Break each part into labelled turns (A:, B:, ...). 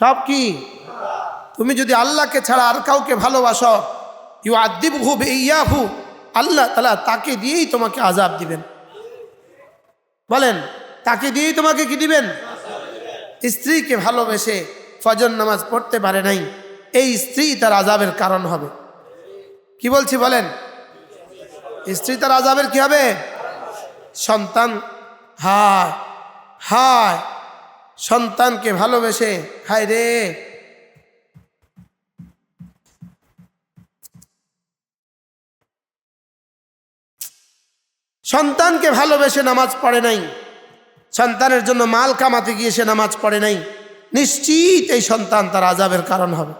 A: সব কি? তুমি যদি আল্লাহকে ছাড়া আর কাউকে ভালোবাসো ইউ আদিব হু ইয়াহু আল্লাহ তালা তাকে দিয়েই তোমাকে আজাব দিবেন। বলেন, তাকে দিয়েই তোমাকে কি দিবেন? স্ত্রীকে ভালোবেসে ফজর নামাজ পড়তে পারে নাই, এই স্ত্রী তার আজাবের কারণ হবে। কি বলছি বলেন? স্ত্রী তার আজাবের কি হবে? সন্তান, হায় হায় সন্তানকে ভালোবেসে, হায় রে। সন্তানকে ভালোবেসে নামাজ পড়ে নাই। সন্তানের জন্য মাল কামাতে গিয়ে সে নামাজ পড়ে নাই। নিশ্চিত এই সন্তান তার আজাবের কারণ হবে।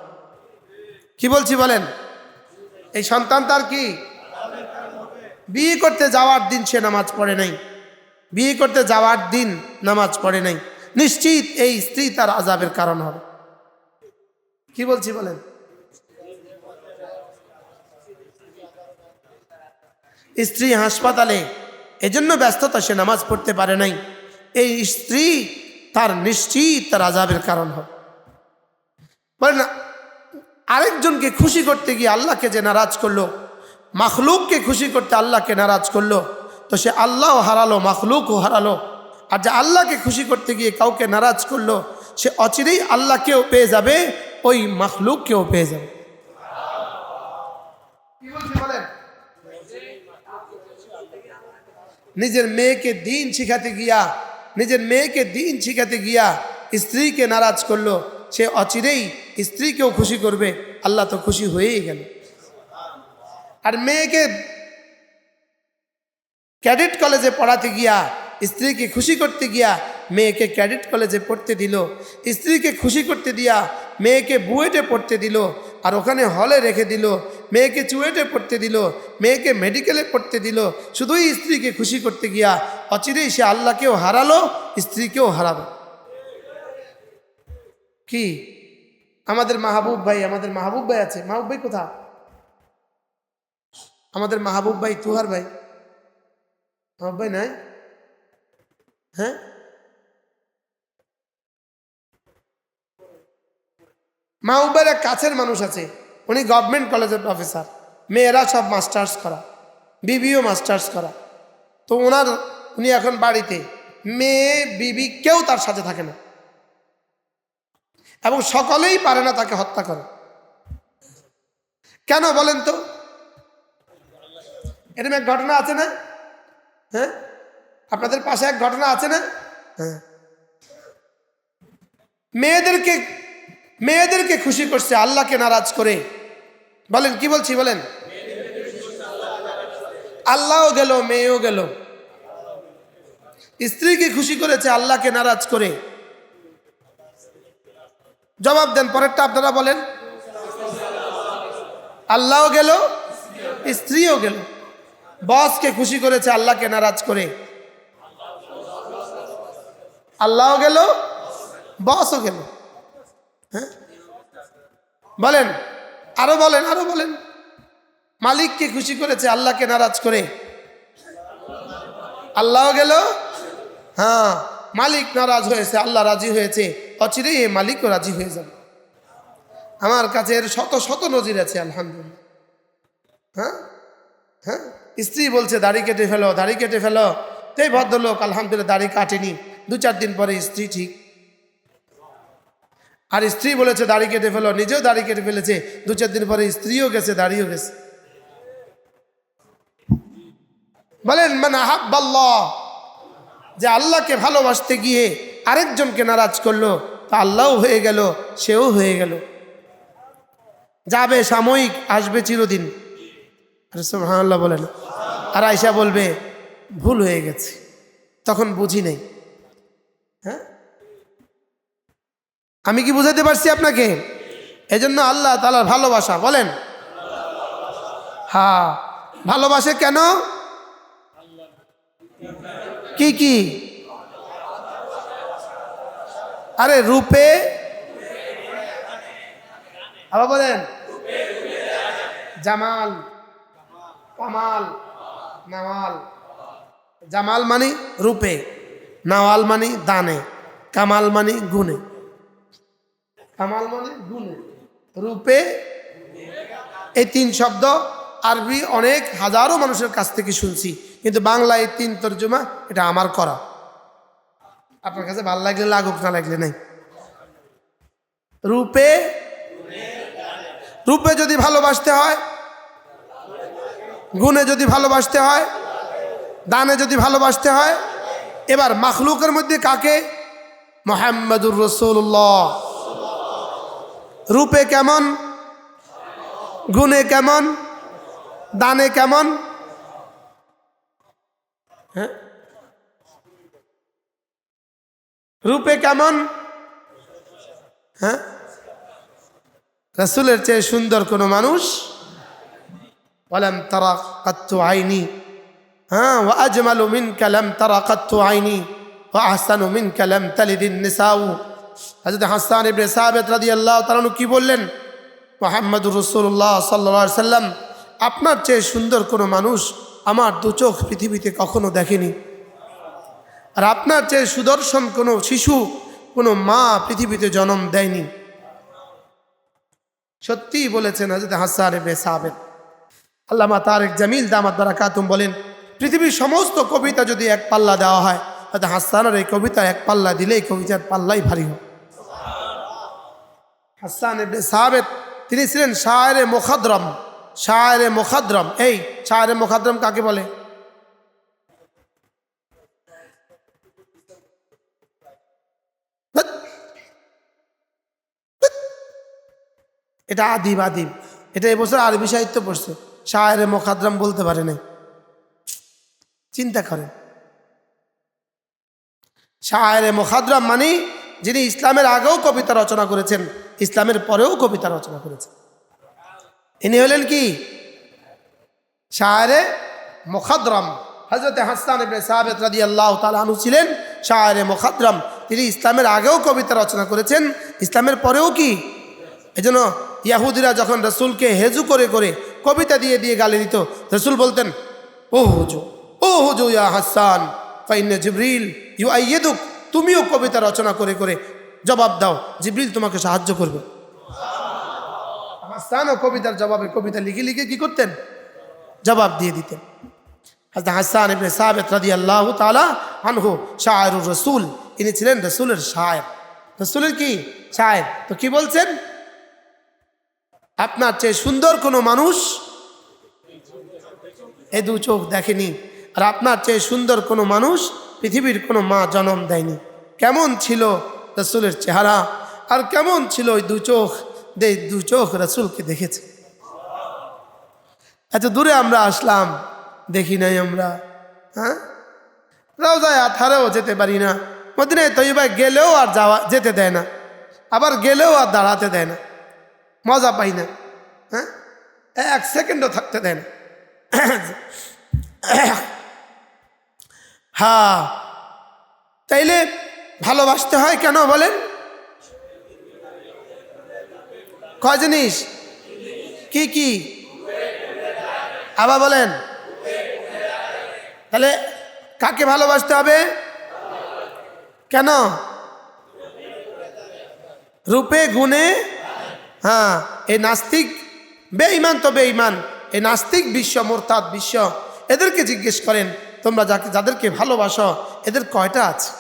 A: কি বলছি বলেন? এই সন্তান তার কি? বিয়ে করতে যাওয়ার দিন সে নামাজ পড়ে নাই। বিয়ে করতে যাওয়ার দিন নামাজ পড়ে নাই। নিশ্চিত এই স্ত্রী তার আজাবের কারণ হবে। কি বলছি বলেন? স্ত্রী হাসপাতালে, এজন্য ব্যস্ততা, সে নামাজ পড়তে পারে নাই। এই স্ত্রী তার নিশ্চিত তার আজাবের কারণ হবে। বলে না আরেকজনকে খুশি করতে গিয়ে আল্লাহকে যে নারাজ করল, মাখলুককে খুশি করতে আল্লাহকে নারাজ করল, তো সে আল্লাহও হারালো, মাখলুকও হারালো। আর যে আল্লাহকে খুশি করতে গিয়ে কাউকে নারাজ করল, সে অচিরেই আল্লাহকেও পেয়ে যাবে, ওই মাখলুককেও পেয়ে যাবে। নিজের মেয়েকে দিন শিখাতে গিয়া, নিজের মেয়েকে দিন শিখাতে গিয়া স্ত্রীকে নারাজ করল, সে অচিরেই স্ত্রীকেও খুশি করবে, আল্লাহ তো খুশি হয়েই গেল। আর মেয়েকে ক্যাডেট কলেজে পড়াতে গিয়া স্ত্রীকে খুশি করতে গিয়া মেয়েকে ক্যাডেট কলেজে পড়তে দিল। স্ত্রীকে খুশি করতে দিয়া মেয়েকে বুয়েটে পড়তে দিল আর ওখানে হলে রেখে দিল। মেয়েকে চুয়েটে পড়তে দিল, মেয়েকে মেডিকেলে পড়তে দিল। শুধুই স্ত্রীকে খুশি করতে গিয়া অচিরেই সে আল্লাহকেও হারালো, স্ত্রীকেও হারাবে কি? আমাদের মাহবুব ভাই, আমাদের মাহবুব ভাই আছে। মাহবুব ভাই কোথা আমাদের মাহবুব ভাই, তুহার ভাই। মাহবুব ভাই নাই? হ্যাঁ? মা ভাইয়ের এক কাছের মানুষ আছে। উনি গভর্নমেন্ট কলেজের প্রফেসর মেয়েরা সব মাস্টার্স করা। বিবিও মাস্টার্স করা। তো ওনার উনি এখন বাড়িতে। মেয়ে, বিবি কেউ তার সাথে থাকে না। এবং সকলেই পারে না তাকে হত্যা করে। কেন বলেন তো? এরকম এক ঘটনা আছে না? হ্যাঁ? আপনাদের পাশে এক ঘটনা আছে না? হ্যাঁ। মেয়েদেরকে মেয়েদেরকে খুশি করছে আল্লাহকে নারাজ করে। বলেন, কি বলছি, বলেন? আল্লাহও গেল, মেয়েও গেল। স্ত্রীকে খুশি করেছে আল্লাহকে নারাজ করে। জবাব দেন, পরেরটা আপনারা বলেন। আল্লাহও গেল, স্ত্রীও গেল। বসকে খুশি করেছে আল্লাহকে নারাজ করে। আল্লাহও গেল, বসও গেল। হ্যাঁ? বলেন, আরও বলেন আরও বলেন। মালিককে খুশি করেছে, আল্লাহকে নারাজ করে। আল্লাহ গেল হ্যাঁ মালিক নারাজ হয়েছে, আল্লাহ রাজি হয়েছে। অচিরেই এই মালিকও রাজি হয়ে যাবে। আমার কাছে এর শত শত নজির আছে, আলহামদুলিল্লাহ। হ্যাঁ? হ্যাঁ? স্ত্রী বলছে, দাড়ি কেটে ফেলো, দাড়ি কেটে ফেলো। এই ভদ্রলোক, আলহামদুলিল্লাহ, দাড়ি কাটেনি। দু চার দিন পরে স্ত্রী ঠিক। আর স্ত্রী বলেছে, দাড়ি কেটে ফেলো। নিজেও দাড়ি কেটে ফেলেছে। দু চার দিন পরে স্ত্রীও গেছে, দাড়িও গেছে। বলেন মানে হাব্বাল্লাহ যে আল্লাহকে ভালোবাসতে গিয়ে আরেকজনকে নারাজ করল, তা আল্লাহও হয়ে গেল, সেও হয়ে গেল। যাবে সাময়িক, আসবে চিরদিন। আর আল্লাহ বলেন। আর আয়সা বলবে, ভুল হয়ে গেছে। তখন বুঝি নেই। হ্যাঁ? আমি কি বুঝাতে পারছি আপনাকে? এজন্য আল্লাহ তালার ভালোবাসা, বলেন। হ্যাঁ ভালোবাসে কেন? কি কি? আরে, রূপে? আবার বলেন। জামাল। কামাল। নাওয়াল জামাল মানে রূপে। নাওয়াল মানে দানে। কামাল মানে গুণে কামাল মানে গুণে রূপে এই তিন শব্দ আরবি অনেক হাজারো মানুষের কাছ থেকে শুনছি, কিন্তু বাংলা এই তিন তর্জমা এটা আমার করা। আপনার কাছে ভালো লাগলে লাগুক, না লাগলে নাই। রূপে রূপে যদি ভালোবাসতে হয়, গুণে যদি ভালোবাসতে হয়, দানে যদি ভালোবাসতে হয় এবার মাখলুকের মধ্যে কাকে? মোহাম্মদুর রসুল্লাহ রূপে কেমন? গুণে কেমন? দানে কেমন? হ্যাঁ? রূপে কেমন? হ্যাঁ? রসুলের চেয়ে সুন্দর কোনো মানুষ? বলেন তারা কাত্তু আইনি। হ্যাঁ ও আজমালু মিন কালাম তারা কাত্তু আইনি ও আহসানু মিন কালাম তালিদিন নিসাউ। হজরত হাসান ইবনে সাহাবেদ রাদিয়াল্লাহু তাআলা কি বললেন? মোহাম্মদুর রসুল্লাহ সাল্লা সাল্লাম, আপনার চেয়ে সুন্দর কোনো মানুষ আমার দু চোখ পৃথিবীতে কখনো দেখেনি। আর আপনার চেয়ে সুদর্শন কোনো শিশু, কোনো মা পৃথিবীতে জন্ম দেয়নি। সত্যিই বলেছেন হজরত হাসান ইবনে সাহাবেদ আল্লামা তারেক জামিল দামাত দ্বারা কাতুম বলেন পৃথিবীর সমস্ত কবিতা যদি এক পাল্লা দেওয়া হয় হয়তো হাসানের এই কবিতা এক পাল্লা দিলে এই কবিতার পাল্লাই ভারী হয় হাসান ইবনে সাহাবেদ তিনি ছিলেন শায়েরে মোখাদ্রম শায়েরে মোখাদ্রম। এই শায়েরে মোখাদ্রম কাকে বলে। এটা আদিব আদিব। এটা এবছর আরবি সাহিত্য পড়ছে। শায়েরে মোখাদ্রম বলতে পারে নাই। চিন্তা করেন। শায়েরে মোখাদ্রম মানে যিনি ইসলামের আগেও কবিতা রচনা করেছেন, ইসলামের পরেও কবিতা রচনা করেছেন। ইনি হলেন কি? শায়েরে মোখাদ্রম। হজরত হাসান ইবনে রাদি আল্লাহ তালু ছিলেন শায়েরে মোখাদ্রম। তিনি ইসলামের আগেও কবিতা রচনা করেছেন, ইসলামের পরেও কি? এজন্য ইয়াহুদিরা যখন রসুলকে হেজু করে করে কবিতা দিয়ে দিয়ে গালি দিত, রসুল বলতেন ও হুজু ও হুজু ইয়া হাসান ফাইনে জিবরিল ইউ আইয়েদুক তুমিও কবিতা রচনা করে করে জবাব দাও, জিবরিল তোমাকে সাহায্য করবে। হাসানও কবিতার জবাবে কবিতা লিখে লিখে কি করতেন? জবাব দিয়ে দিতেন। হাজরত হাসান ইবনে সাবেত রাদি আল্লাহ তালা আনহু, শায়রুর রসুল, ইনি ছিলেন রসুলের শায়ের। রসুলের কি? শায়ের। তো কি বলছেন? আপনার চেয়ে সুন্দর কোনো মানুষ? এ দু চোখ দেখেনি। আর আপনার চেয়ে সুন্দর কোনো মানুষ পৃথিবীর কোনো মা জন্ম দেয়নি। কেমন ছিল রসুলের চেহারা? আর কেমন ছিল ওই দু চোখ? দে দু চোখ রসুলকে দেখেছে। এত দূরে আমরা আসলাম, দেখি নাই আমরা। হ্যাঁ? রওজায় আথারেও যেতে পারি না। মদিনায় তৈবায় গেলেও আর যাওয়া যেতে দেয় না। আবার গেলেও আর দাঁড়াতে দেয় না। মজা পাই না। হ্যাঁ? এক সেকেন্ডও থাকতে দেয় না। হ্যাঁ তাইলে ভালোবাসতে হয় কেন বলেন? ক জিনিস? কি কি? আবার বলেন। তাহলে কাকে ভালোবাসতে হবে? কেন? রূপে, গুণে? হ্যাঁ এই নাস্তিক বেঈমান তো বেঈমান এই নাস্তিক বিশ্ব, মোরতাদ বিশ্ব। এদেরকে জিজ্ঞেস করেন তোমরা যাকে, যাদেরকে ভালোবাসো, এদের কয়টা আছে?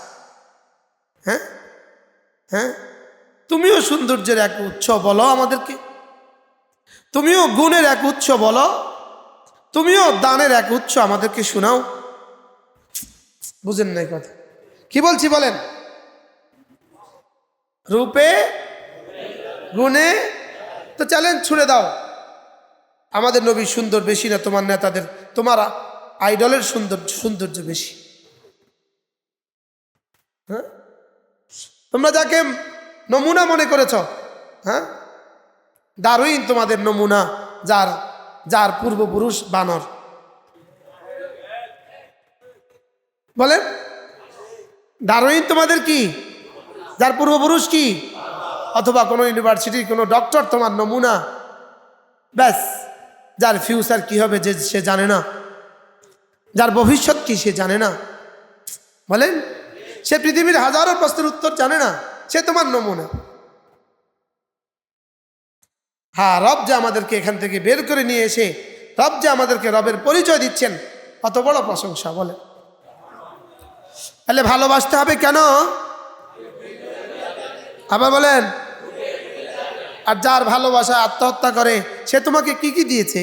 A: হ্যাঁ? হ্যাঁ? তুমিও সৌন্দর্যের এক উৎস বলো আমাদেরকে। তুমিও গুণের এক উৎস বলো। তুমিও দানের এক উৎস আমাদেরকে শোনাও। বুঝেন নাই কথা। কি বলছি বলেন? রূপে, গুণে, তো চ্যালেঞ্জ ছুড়ে দাও। আমাদের নবী সুন্দর বেশি না, তোমার নেতাদের, তোমার আইডলের সৌন্দর্য সৌন্দর্য বেশি। হ্যাঁ? তোমরা যাকে নমুনা মনে করেছ হ্যাঁ? দারুইন তোমাদের নমুনা, যার যার পূর্বপুরুষ বানর। বলেন, দারুইন তোমাদের কি? যার পূর্বপুরুষ কি? অথবা কোনো ইউনিভার্সিটির কোনো ডক্টর তোমার নমুনা? ব্যাস, যার ফিউচার কি হবে যে সে জানে না। যার ভবিষ্যৎ কি সে জানে না। বলেন, সে পৃথিবীর হাজারো প্রশ্নের উত্তর জানে না, সে তোমার নমুনা। হ্যাঁ রব যে আমাদেরকে এখান থেকে বের করে নিয়ে এসে, রব যে আমাদেরকে রবের পরিচয় দিচ্ছেন, কত বড় প্রশংসা বলে তাহলে ভালোবাসতে হবে কেন? আবার বলেন, আর যার ভালোবাসা আত্মহত্যা করে, সে তোমাকে কি কি দিয়েছে?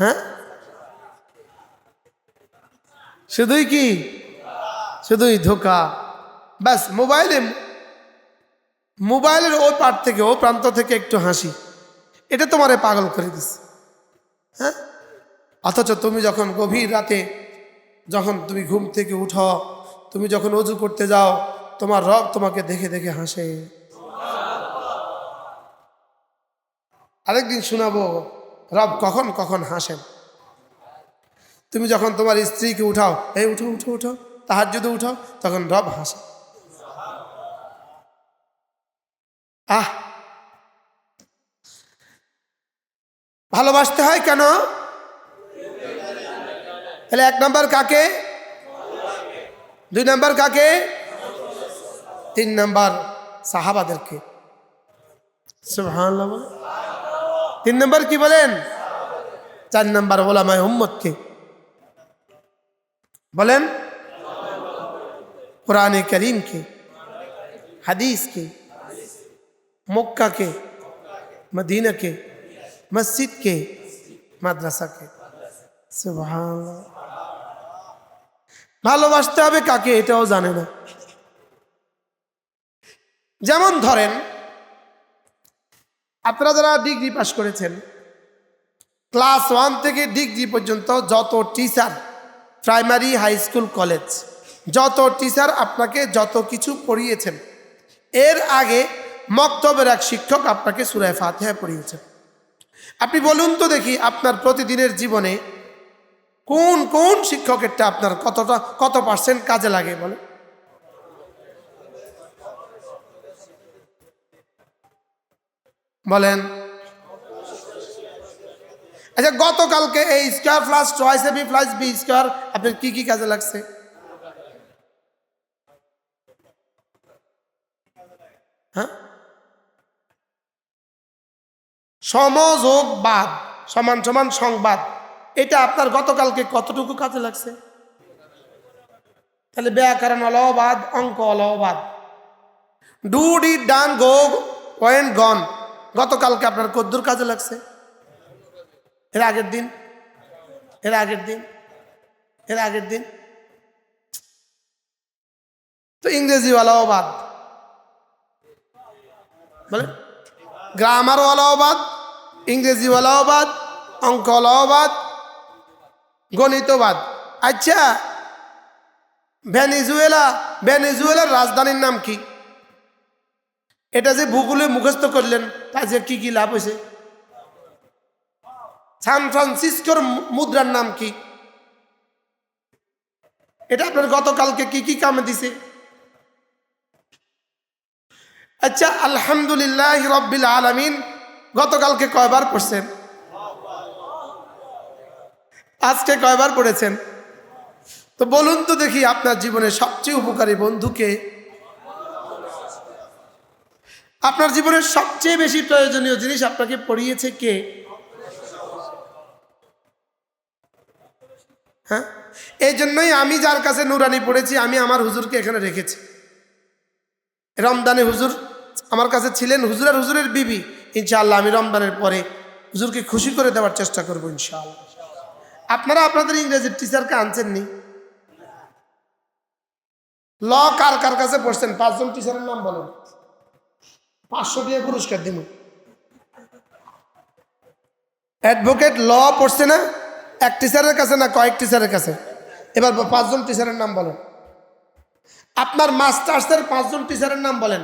A: হ্যাঁ? শুধুই কি? শুধুই ধোকা। ব্যাস, মোবাইলে, মোবাইলের ওই পার থেকে, ও প্রান্ত থেকে একটু হাসি। এটা তোমারে পাগল করে দিচ্ছে হ্যাঁ? অথচ তুমি যখন গভীর রাতে, যখন তুমি ঘুম থেকে উঠো, তুমি যখন অজু করতে যাও, তোমার রব তোমাকে দেখে দেখে হাসে। আরেকদিন শোনাবো, রব কখন কখন হাসেন? তুমি যখন তোমার স্ত্রীকে উঠাও, এই উঠো উঠো উঠো তাহার যদি উঠাও, তখন রব হাসে। আহ! ভালোবাসতে হয় কেন? তাহলে এক নম্বর কাকে? দুই নম্বর কাকে? তিন নম্বর সাহাবাদেরকে। তিন নম্বর কি বলেন? চার নম্বর ওলামায় উম্মতকে। বলেন, কোরআনে করিমকে হাদিসকে মক্কাকে মদিনাকে মসজিদকে মাদ্রাসাকে ভালোবাসতে হবে কাকে? এটাও জানে না। যেমন ধরেন, আপনারা যারা ডিগ্রি পাশ করেছেন, ক্লাস ওয়ান থেকে ডিগ্রি পর্যন্ত যত teacher primary, high school, college. যত টিচার আপনাকে যত কিছু পড়িয়েছেন, এর আগে মক্তবের এক শিক্ষক আপনাকে সুরায় ফাতেহা পড়িয়েছেন। আপনি বলুন তো দেখি আপনার প্রতিদিনের জীবনে কোন কোন শিক্ষকেরটা আপনার কতটা, কত পার্সেন্ট কাজে লাগে বলে বলেন। আচ্ছা গতকালকে এই square plus twice B plus B square আপনার কি কি কাজে লাগছে? হ্যাঁ? সমযোগ বাদ, সমান সমান সংবাদ, এটা আপনার গতকালকে কতটুকু কাজে লাগছে? তাহলে ব্যাকরণ অলবাদ, অঙ্ক অলবাদ। Do, did, done, go point gone, গতকালকে আপনার কদ্দুর কাজে লাগছে? এর আগের দিন, এর আগের দিন, এর আগের দিন। তো ইংরেজিওয়ালাও বাদ। বলে গ্রামারওয়ালাও বাদ, ইংরেজিওয়ালাও বাদ, অঙ্কওয়ালাও বাদ গণিতবাদ আচ্ছা ভেনিজুয়েলা, ভেনিজুয়েলার রাজধানীর নাম কি? এটা যে ভূগোলে মুখস্থ করলেন তা যে কি কি লাভ হয়েছে? সান ফ্রান্সিসকোর মুদ্রার নাম কি? এটা আপনার গতকালকে কি কি কামে দিছে? আচ্ছা আলহামদুলিল্লাহ রব্বিল আলামিন। গতকালকে কয়বার পড়ছেন? আজকে কয়বার পড়েছেন? তো বলুন তো দেখি আপনার জীবনে সবচেয়ে উপকারী বন্ধুকে আপনার জীবনের সবচেয়ে বেশি প্রয়োজনীয় জিনিস আপনাকে পড়িয়েছে কে? হ্যাঁ? এই জন্যই আমি যার কাছে নুরানি পড়েছি, আমি আমার হুজুরকে এখানে রেখেছি। রমদানে হুজুর আমার কাছে ছিলেন, হুজুর আর হুজুরের বিবি। ইনশাআল্লাহ আমি রমদানের পরে হুজুরকে খুশি করে দেওয়ার চেষ্টা করব ইনশাআল্লাহ। আপনারা আপনাদের ইংরেজির টিচারকে আনছেন নি ল কার কার কাছে পড়ছেন? পাঁচজন টিচারের নাম বলেন। পাঁচশো দিয়ে পুরস্কার দিব অ্যাডভোকেট ল পড়ছে না? এক টিচারের কাছে না কয়েক টিচারের কাছে? এবার পাঁচজন টিচারের নাম বলেন। আপনার মাস্টার্সের পাঁচজন টিচারের নাম বলেন।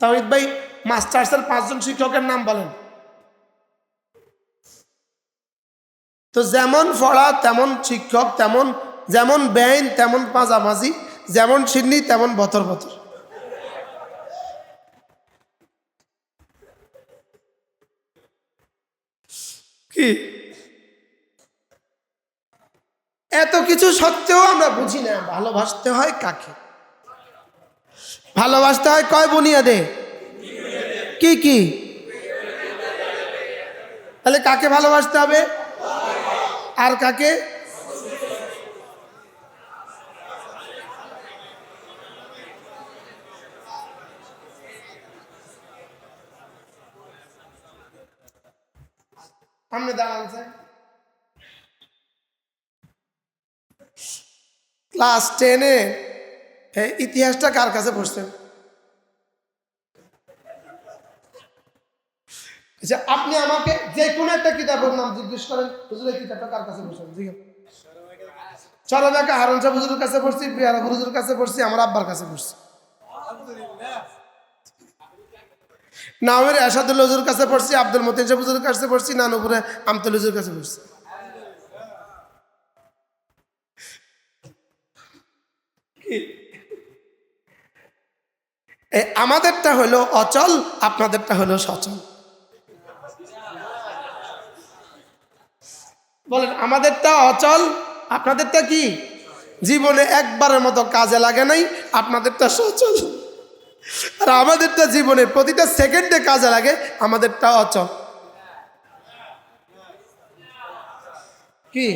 A: তাহিদ ভাই মাস্টার্সের পাঁচজন শিক্ষকের নাম বলেন। তো যেমন পড়া তেমন শিক্ষক, তেমন, যেমন বেআইন তেমন পাঁজামাজি, যেমন সিন্নি, তেমন বতর বতর। কি? এত কিছু সত্ত্বেও আমরা বুঝি না, ভালোবাসতে হয় কাকে? ভালোবাসতে হয় কয় বুনিয়াদে? কি কি? তাহলে কাকে ভালোবাসতে হবে? আর কাকে? সামনে দাঁড়ান ক্লাস টেনে ইতিহাসটা কার কাছে পড়ছেন আচ্ছা আপনি আমাকে যে কোনো একটা কিতাবের নাম জিজ্ঞেস করেন, হুজুর, এই কিতাবটা কার কাছে পড়ছেন জিজ্ঞেস চরমাকা হারুন সাহেব হুজুরের কাছে পড়ছি বিহার হুজুরের কাছে পড়ছি, আমার আব্বার কাছে পড়ছি। নামের এসাদুল হুজুর কাছে পড়ছি, আব্দুল মতিন সাহেব হুজুরের কাছে পড়ছি, নানুপুরে আমতুল হুজুর কাছে পড়ছি। আমাদেরটা হলো অচল, আপনাদেরটা হলো সচল। বলেন, আমাদেরটা অচল, আপনাদেরটা কি? জীবনে একবারের মতো কাজে লাগে নাই, আপনাদেরটা সচল। আর আমাদেরটা জীবনে প্রতিটা সেকেন্ডে কাজে লাগে, আমাদেরটা অচল। কি?